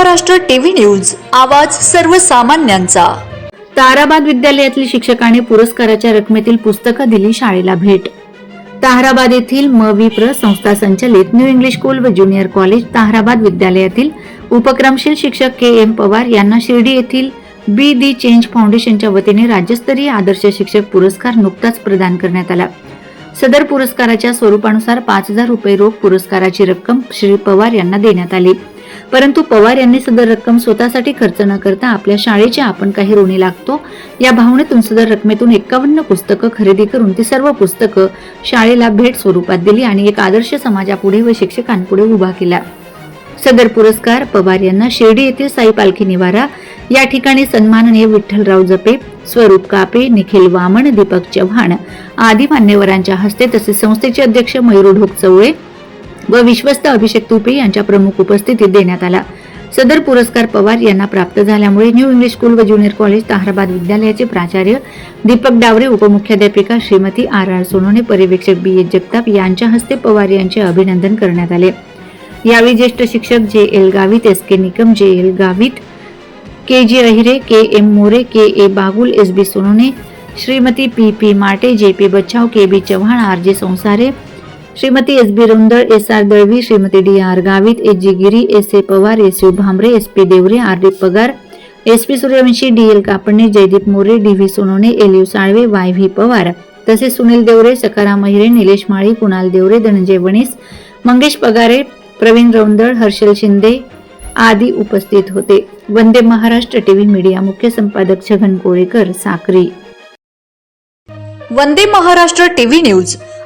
Maharashtra TV news आवाज सर्वसामान्यांचा. ताराबाद विद्यालयातील शिक्षकाने पुरस्काराच्या रकमेतील पुस्तकं दिली शाळेला भेट. ताहराबाद येथील म. विप्र संस्था संचलित न्यू इंग्लिश स्कूल व ज्युनियर कॉलेज ताहराबाद विद्यालयातील उपक्रमशील शिक्षक के. एम. पवार यांना शिर्डी येथील बी. दी. चेंज फाउंडेशनच्या वतीने राज्यस्तरीय आदर्श शिक्षक पुरस्कार नुकताच प्रदान करण्यात आला. सदर पुरस्काराच्या स्वरूपानुसार पाच हजार रुपये रोख पुरस्काराची रक्कम श्री पवार यांना देण्यात आली. परंतु पवार यांनी सदर रक्कम स्वतःसाठी खर्च न करता आपल्या शाळेच्या आपण काही ऋणी लागतो या भावनेतून सदर रकमेतून एकावन्न पुस्तकं खरेदी करून ती सर्व पुस्तकं शाळेला भेट स्वरूपात दिली आणि एक आदर्श समाजापुढे व शिक्षकांपुढे उभा केला. सदर पुरस्कार पवार यांना शिर्डी येथील साई पालखी निवारा या ठिकाणी सन्माननीय विठ्ठलराव जपे स्वरूप कापे निखिल वामन दीपक चव्हाण आदी मान्यवरांच्या हस्ते तसेच संस्थेचे अध्यक्ष मयूर ढोक चवळे व विश्वस्त अभिषेक तुपे यांच्या प्रमुख उपस्थितीत देण्यात आला. सदर पुरस्कार पवार यांना प्राप्त झाल्यामुळे न्यू इंग्लिश स्कूल व ज्युनियर कॉलेज ताहराबाद विद्यालयाचे प्राचार्य दीपक डावरे उपमुख्याध्यापिका श्रीमती आर आर सोनोने पर्यवेक्षक बी एच जगताप यांच्या हस्ते पवार यांचे अभिनंदन करण्यात आले. यावेळी ज्येष्ठ शिक्षक J L Gavit S K Nikam J L Gavit K G Ahire K M More K A Bagul S B Sonone Shrimati P P Mate J P Bachhav K B Chavan R J Sansare Shrimati S B Rundal S R Dalvi Shrimati D R Gavit S G Giri S A Pawar S U Bhambare S P Deore R D Pagar S P Suryawanshi D L Kapadne Jaydeep More D V Sonone L U Salve Y V Pawar. तसेच सुनील देवरे सकाराम अहिरे निलेश माळी कुणाल देवरे धनंजय वणीस मंगेश पगारे प्रवीण रौंदळ हर्षल शिंदे आदी उपस्थित होते. Vande Maharashtra TV media मुख्य संपादक Chhagan Kolekar Sakri. Vande Maharashtra TV news.